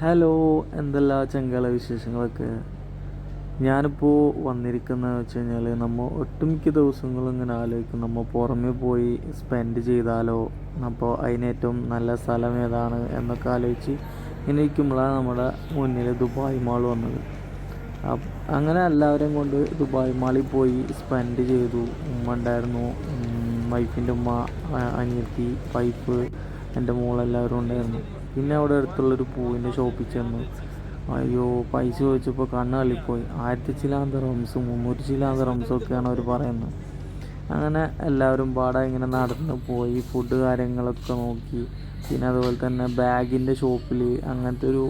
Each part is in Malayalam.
ഹലോ എന്തെല്ലാ ചെങ്കള വിശേഷങ്ങളൊക്കെ? ഞാനിപ്പോൾ വന്നിരിക്കുന്നത് വെച്ച് കഴിഞ്ഞാൽ നമ്മൾ ഒട്ടുമിക്ക ദിവസങ്ങളും ഇങ്ങനെ ആലോചിക്കും. നമ്മൾ പുറമെ പോയി സ്പെൻഡ് ചെയ്താലോ? അപ്പോൾ അതിനേറ്റവും നല്ല സ്ഥലം ഏതാണ് എന്നൊക്കെ ആലോചിച്ച് ഇങ്ങനെ ഇരിക്കുമ്പോഴാണ് നമ്മുടെ മുന്നിൽ ദുബായ് മാൾ വന്നത്. അങ്ങനെ എല്ലാവരെയും കൊണ്ട് ദുബായ് മാളിൽ പോയി സ്പെൻഡ് ചെയ്തു. ഉമ്മ ഉണ്ടായിരുന്നു. വൈഫിന്റെ ഉമ്മ അനിയത്തി വൈഫ് എന്റെ മോളെല്ലാവരും ഉണ്ടായിരുന്നു. പിന്നെ അവിടെ അടുത്തുള്ളൊരു പൂവിന്റെ ഷോപ്പിൽ ചെന്നു. അയ്യോ പൈസ ചോദിച്ചപ്പോൾ കണ്ണ് തള്ളിപ്പോയി. ആയിരത്തി ചിലാന്ത റംസും മുന്നൂറ്റി ചിലാന്ത റംസും ഒക്കെയാണ് അവർ പറയുന്നത്. അങ്ങനെ എല്ലാവരും പാടെ ഇങ്ങനെ നടന്ന് പോയി ഫുഡ് കാര്യങ്ങളൊക്കെ നോക്കി. പിന്നെ അതുപോലെ തന്നെ ബാഗിന്റെ ഷോപ്പിൽ അങ്ങനത്തെ ഒരു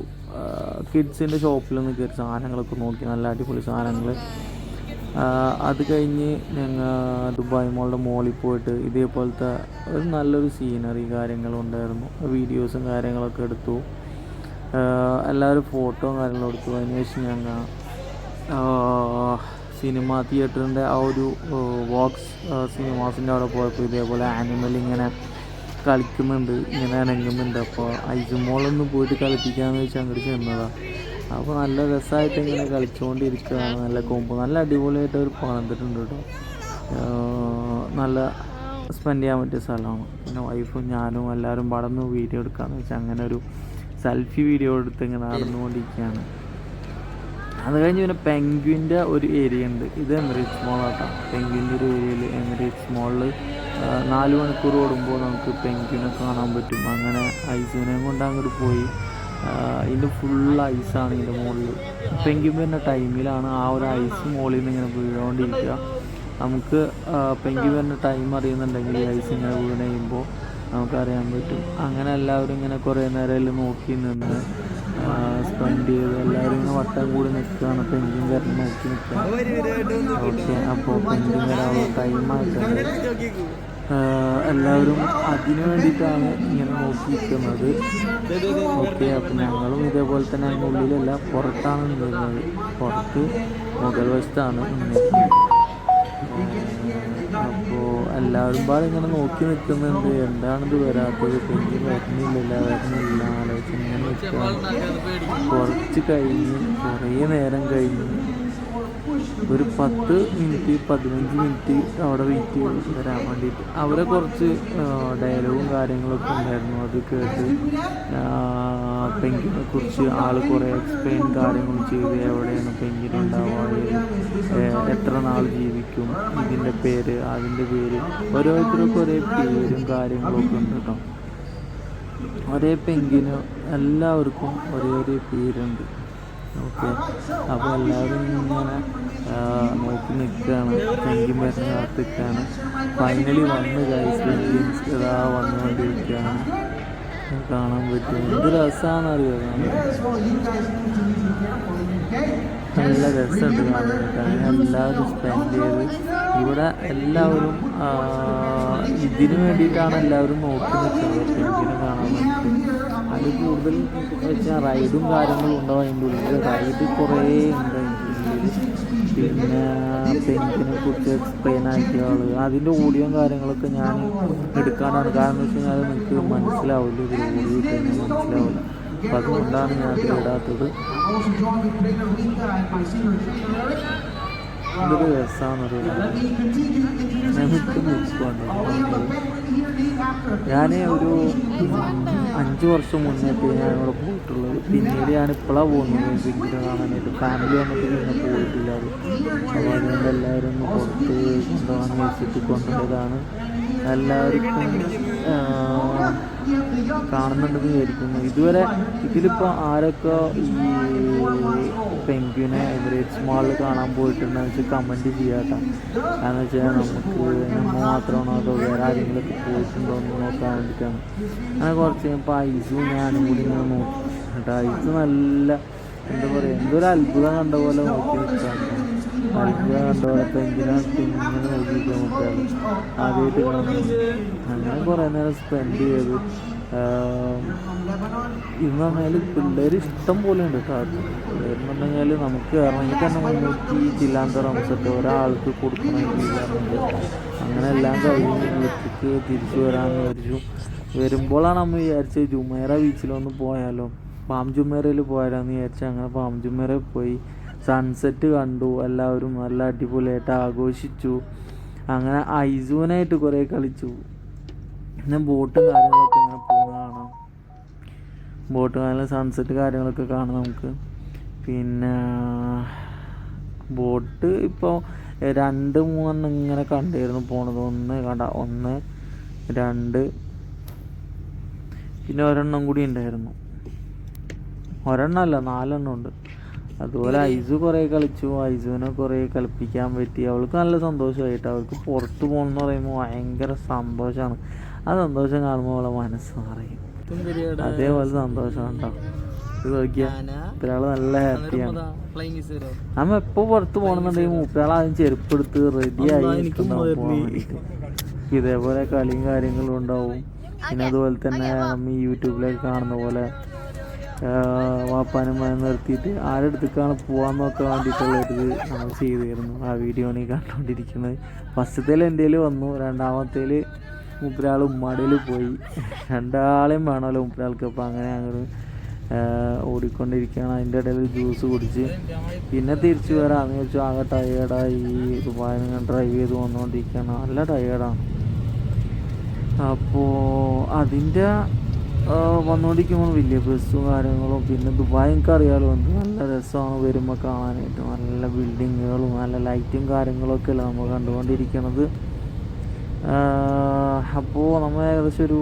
കിഡ്സിന്റെ ഷോപ്പിൽ നിന്ന് കയറി സാധനങ്ങളൊക്കെ നോക്കി. നല്ല അടിപൊളി സാധനങ്ങൾ അത് കഴിഞ്ഞ് ഞങ്ങൾ ദുബായ് മോളുടെ മോളിൽ പോയിട്ട് ഇതേപോലത്തെ ഒരു നല്ലൊരു സീനറി കാര്യങ്ങളും ഉണ്ടായിരുന്നു വീഡിയോസും കാര്യങ്ങളൊക്കെ എടുത്തു. എല്ലാവരും ഫോട്ടോ കാര്യങ്ങളും എടുത്തു. അതിനുശേഷം ഞങ്ങൾ സിനിമ തിയേറ്ററിന്റെ ആ ഒരു വോക്സ് സിനിമാസിന്റെ അവിടെ പോയപ്പോൾ ഇതേപോലെ ആനിമൽ ഇങ്ങനെ കളിക്കുന്നുണ്ട് ഇങ്ങനെ അനങ്ങുന്നുണ്ട്. അപ്പോൾ ഐസുമോളൊന്ന് പോയിട്ട് കളിപ്പിക്കാമെന്ന് വെച്ചാൽ അങ്ങോട്ട് ചെന്നതാണ് അപ്പോൾ നല്ല രസമായിട്ട് ഇങ്ങനെ കളിച്ചുകൊണ്ടിരിക്കുകയാണ് നല്ല കൊമ്പ് നല്ല അടിപൊളിയായിട്ട് അവർ പണിതിട്ടുണ്ട് കേട്ടോ നല്ല സ്പെൻഡ് ചെയ്യാൻ പറ്റിയ സ്ഥലമാണ്. പിന്നെ വൈഫും ഞാനും എല്ലാവരും പടന്ന് വീഡിയോ എടുക്കാമെന്ന് വെച്ചാൽ അങ്ങനെ ഒരു സെൽഫി വീഡിയോ എടുത്ത് ഇങ്ങനെ നടന്നുകൊണ്ടിരിക്കുകയാണ്. അത് കഴിഞ്ഞ് പിന്നെ പെങ്ക്വിന്റെ ഒരു ഏരിയ ഉണ്ട്. ഇത് എമിറേറ്റ്സ് മോളാട്ടോ പെങ്ക്വിന്റെ ഒരു ഏരിയയിൽ എമിറേറ്റ്സ് മോളിൽ നാല് മണിക്കൂർ ഓടുമ്പോൾ നമുക്ക് പെങ്ക്വിനെ കാണാൻ പറ്റും. അങ്ങനെ ഐസിനെയും കൊണ്ട് അങ്ങോട്ട് പോയി. ഇതിന്റെ ഫുൾ ഐസാണ് ഇതിന്റെ മുകളിൽ പെങ്ക്വിൻ വരുന്ന ടൈമിലാണ് ആ ഒരു ഐസ് മുകളിൽ നിന്ന് ഇങ്ങനെ വീഴുകൊണ്ടിരിക്കുക നമുക്ക് പെങ്കി വരുന്ന ടൈം അറിയുന്നുണ്ടെങ്കിൽ ഐസ് ഇങ്ങനെ വീണ് കഴിയുമ്പോൾ നമുക്കറിയാൻ പറ്റും. അങ്ങനെ എല്ലാവരും ഇങ്ങനെ കുറേ നേരം നോക്കി നിന്ന് സ്പെൻഡ് ചെയ്ത് എല്ലാവരും ഇങ്ങനെ വട്ടം കൂടി നിൽക്കുകയാണ്. പെങ്കിയും വരണം നോക്കി നിൽക്കുക ഓക്കെ അപ്പോൾ പെങ്കിയും വരാനുള്ള ടൈം ആയിട്ടുണ്ട്. ആഹ് എല്ലാവരും അതിനു വേണ്ടിയിട്ടാണ് ഇങ്ങനെ നോക്കിയിരിക്കുന്നത് ഓക്കെ അപ്പം ഞങ്ങളും ഇതേപോലെ തന്നെ ഉള്ളിലല്ല പുറത്താണ് നിന്നിരുന്നത് പുറത്ത് മുകൾ വശത്താണ് അപ്പോൾ എല്ലാവരും പാടെ ഇങ്ങനെ നോക്കി നിൽക്കുന്നുണ്ട്. എന്താണിത് വരാത്തത്? പിന്നെ വരുന്നില്ല വരുന്നില്ല ആലോചിച്ച് ഇങ്ങനെ നിൽക്കുകയാണ്. കുറച്ച് കഴിഞ്ഞ് കുറേ നേരം കഴിഞ്ഞ് ഒരു പത്ത് മിനിറ്റ് പതിനഞ്ച് മിനിറ്റ് അവിടെ വെയിറ്റ് ചെയ്ത് വരാൻ വേണ്ടിയിട്ട്. അവിടെ കുറച്ച് ഡയലോഗും കാര്യങ്ങളൊക്കെ ഉണ്ടായിരുന്നു. അത് കേട്ട് പെങ്കിനെ കുറിച്ച് ആൾ കുറേ എക്സ്പ്ലെയിൻ കാര്യങ്ങളും ചെയ്ത് എവിടെയാണ് ഏത്, എത്ര നാൾ ജീവിക്കും ഇതിന്റെ പേര് അതിന്റെ പേര്. ഓരോരുത്തർക്കും ഒരേ പേരും കാര്യങ്ങളൊക്കെ ഉണ്ട് കേട്ടോ. ഒരേ പെങ്കിന് എല്ലാവർക്കും ഒരേ ഒരേ പേരുണ്ട്. ഓക്കെ. അപ്പോൾ എല്ലാവരും ഇങ്ങനെ നോക്കി നിൽക്കുകയാണ്. പെങ്കിൻ വരുന്ന കാത്ത് നിൽക്കുകയാണ് ഫൈനലി വന്ന് ഗൈസ് ഇതാ വന്നുകൊണ്ടിരിക്കുകയാണ്. കാണാൻ പറ്റും. എന്ത് രസമാണ് അറിയാം നല്ല രസമുണ്ട് കാണാനായിട്ട് അങ്ങനെ എല്ലാവരും സ്പെൻഡ് ചെയ്ത് ഇവിടെ എല്ലാവരും ഇതിനു വേണ്ടിയിട്ടാണ് എല്ലാവരും നോക്കി നിൽക്കുന്നത്. പെൻസിനെ കാണാൻ വേണ്ടിയിട്ട്. അത് കൂടുതൽ വെച്ചാൽ റൈഡും കാര്യങ്ങളും ഉണ്ടാവും. അതിന്റെ ഉള്ളിൽ റൈഡ് കുറേ ഉണ്ട്. പിന്നെ പെൻസിനെ കുറിച്ച് എക്സ്പ്ലെയിൻ ആക്കിയ ആൾ അതിന്റെ ഓഡിയോയും കാര്യങ്ങളൊക്കെ ഞാൻ എടുക്കാനാണ്. കാരണം എന്ന് വെച്ച് കഴിഞ്ഞാൽ നിങ്ങൾക്ക് മനസ്സിലാവില്ല. ഇത് ഓഡിയോ കഴിഞ്ഞാൽ മനസ്സിലാവില്ല. അപ്പം അതുകൊണ്ടാണ് ഞാൻ അത് ഇടാത്തത്. എന്തൊരു രസമാണെന്നറിയാം നിൽക്കുവാണ് ഞാൻ ഒരു അഞ്ച് വർഷം മുന്നേക്ക് ഞാൻ ഇവിടെ പോയിട്ടുള്ളത്. പിന്നീട് ഞാൻ ഇപ്പോഴാണ് പോകുന്നത്. പിന്നീട് കാണാനായിട്ട് ഫാമിലി വന്നിട്ട് പിന്നെ പോയിട്ടില്ല. അത് അപ്പോൾ അതുകൊണ്ട് എല്ലാവരും ഒന്ന് പുറത്ത് കൊണ്ടുപോകാൻ വെച്ചിട്ട് കൊണ്ടുപോയതാണ് എല്ലാവർക്കും കാണുന്നുണ്ടെന്ന് വിചാരിക്കുന്നു. ഇതുവരെ ഇതിലിപ്പോൾ ആരൊക്കെ ഈ പെൻഗ്വിനെ എമിറേറ്റ്സ് മാളിൽ കാണാൻ പോയിട്ടുണ്ടെന്ന് വെച്ചാൽ കമന്റ് ചെയ്യാട്ടോ. കാരണം വെച്ചാൽ നമുക്ക് നമ്മൾ മാത്രമാണോ അതോ വേറെ ആരെങ്കിലുമൊക്കെ പോയിട്ടുണ്ടോ എന്ന് നോക്കാൻ വേണ്ടിയിട്ടാണ് അങ്ങനെ കുറച്ച് കഴിഞ്ഞപ്പോൾ ഐസും ഞാനും കൂടി ഇങ്ങനെ നോക്കി. കേട്ടോ ഐസ് നല്ല എന്താ പറയുക എന്തൊരു അത്ഭുതം കണ്ട പോലെ നോക്കി നിൽക്കുകയാണ് അത്ഭുതം കണ്ട പോലെ പെൻഗ്വിനായിട്ട് ഇങ്ങനെ നോക്കി നിൽക്കാൻ ആദ്യമായിട്ട് കാണുന്നു അങ്ങനെ കുറേ നേരം സ്പെൻഡ് ചെയ്തു. ഇന്ന് പറഞ്ഞാൽ പിള്ളേർ ഇഷ്ടം പോലെ ഉണ്ട് കേട്ടോ പിള്ളേരെന്ന് പറഞ്ഞാൽ നമുക്ക് ഇറങ്ങി തന്നെ മുന്നൂറ്റി ജില്ലാന്ത റംസൊക്കെ ഒരാൾക്ക് കൊടുക്കണമെങ്കിൽ അങ്ങനെ എല്ലാം കഴിഞ്ഞ് വീട്ടിലേക്ക് തിരിച്ചു വരാമെന്ന് വിചാരിച്ചു. വരുമ്പോഴാണ് നമ്മൾ വിചാരിച്ചത് ജുമേറ ബീച്ചിലൊന്ന് പോയാലോ. പാം ജുമേറയിൽ പോയാലോന്ന് വിചാരിച്ചു അങ്ങനെ പാം ജുമേറ പോയി. സൺസെറ്റ് കണ്ടു എല്ലാവരും നല്ല അടിപൊളിയായിട്ട് ആഘോഷിച്ചു. അങ്ങനെ ഐസൂനായിട്ട് കുറേ കളിച്ചു. പിന്നെ ബോട്ടും കാര്യങ്ങളൊക്കെ ബോട്ട് കാലം സൺസെറ്റ് കാര്യങ്ങളൊക്കെ കാണാം നമുക്ക്. പിന്നെ ബോട്ട് ഇപ്പോൾ രണ്ട് മൂന്ന് ഇങ്ങനെ കണ്ടിരുന്നു പോണത്. ഒന്ന് കണ്ട ഒന്ന് രണ്ട്. പിന്നെ ഒരെണ്ണം കൂടി ഉണ്ടായിരുന്നു. ഒരെണ്ണം അല്ല നാലെണ്ണം ഉണ്ട്. അതുപോലെ ഐസു കുറേ കളിച്ചു. ഐസുവിനെ കുറേ കളിപ്പിക്കാൻ പറ്റി. അവൾക്ക് നല്ല സന്തോഷമായിട്ട് അവൾക്ക് പുറത്ത് പോകണമെന്ന് പറയുമ്പോൾ ഭയങ്കര സന്തോഷമാണ്. ആ സന്തോഷം കാണുമ്പോൾ അവളെ മനസ്സ് നിറയും. അതേപോലെ സന്തോഷം ഉണ്ടോ? ഇത് നോക്കിയാ. ഒരാൾ നല്ല ഹാപ്പിയാണ് നമ്മ എപ്പോ പുറത്ത് പോണെന്നുണ്ടെങ്കിൽ മൂപ്പരാൾ ആദ്യം എടുത്ത് റെഡിയായി ഇതേപോലെ കളിയും കാര്യങ്ങളും ഉണ്ടാവും. പിന്നെ അതുപോലെ തന്നെ നമ്മ ഈ യൂട്യൂബിലൊക്കെ കാണുന്ന പോലെ വാപ്പാനും മഴ നിർത്തിയിട്ട് ആരെടുത്തേക്കാണ് പോകാൻ നോക്കാൻ വേണ്ടിയിട്ടുള്ള ഒരു നമ്മൾ ചെയ്തിരുന്നു. ആ വീഡിയോ ആണ് ഈ കണ്ടുകൊണ്ടിരിക്കുന്നത് ഫസ്റ്റത്തേൽ എന്റെ വന്നു. രണ്ടാമത്തേൽ മുപ്പരാൾ ഉമ്മാടയിൽ പോയി. രണ്ടാളെയും വേണമല്ലോ മുപ്പരാൾക്ക്. അപ്പോൾ അങ്ങനെ അങ്ങോട്ട് ഓടിക്കൊണ്ടിരിക്കുകയാണ് അതിന്റെ ഇടയിൽ ജ്യൂസ് കുടിച്ച്. പിന്നെ തിരിച്ചു വരാമെന്ന് ചോദിച്ചു ആകെ ടയേർഡായി ദുബായിൽ ഡ്രൈവ് ചെയ്ത് വന്നുകൊണ്ടിരിക്കുകയാണ് നല്ല ടയേർഡാണ് അപ്പോൾ അതിന്റെ വന്നുകൊണ്ടിരിക്കുമ്പോൾ വലിയ ബസ്സും കാര്യങ്ങളും. പിന്നെ ദുബായ് എനിക്ക് അറിയാലോ എന്ത് നല്ല രസമാണ് വരുമ്പോൾ കാണാനായിട്ട്. നല്ല ബിൽഡിങ്ങുകളും നല്ല ലൈറ്റും കാര്യങ്ങളൊക്കെ അല്ല നമ്മൾ കണ്ടുകൊണ്ടിരിക്കുന്നത് അപ്പോൾ നമ്മൾ ഏകദേശം ഒരു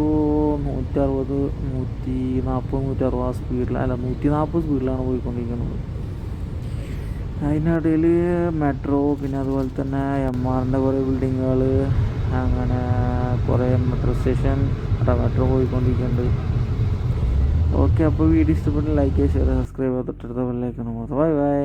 നൂറ്റി അറുപത് നൂറ്റി നാൽപ്പത് നൂറ്റി അറുപത് സ്പീഡിൽ അല്ല നൂറ്റി നാൽപ്പത് സ്പീഡിലാണ് പോയിക്കൊണ്ടിരിക്കുന്നത്. അതിനിടയിൽ മെട്രോ പിന്നെ അതുപോലെ തന്നെ എം ആറിന്റെ കുറേ ബിൽഡിങ്ങുകൾ അങ്ങനെ കുറേ മെട്രോ സ്റ്റേഷൻ മെട്രോ പോയിക്കൊണ്ടിരിക്കുന്നുണ്ട് ഓക്കെ അപ്പോൾ വീഡിയോ ഇഷ്ടപ്പെട്ട് ലൈക്ക് ചെയ്യുക ഷെയർ സബ്സ്ക്രൈബ് ചെയ്ത് തൊട്ടടുത്ത ബെല്ലൈക്കണം ബൈ ബൈ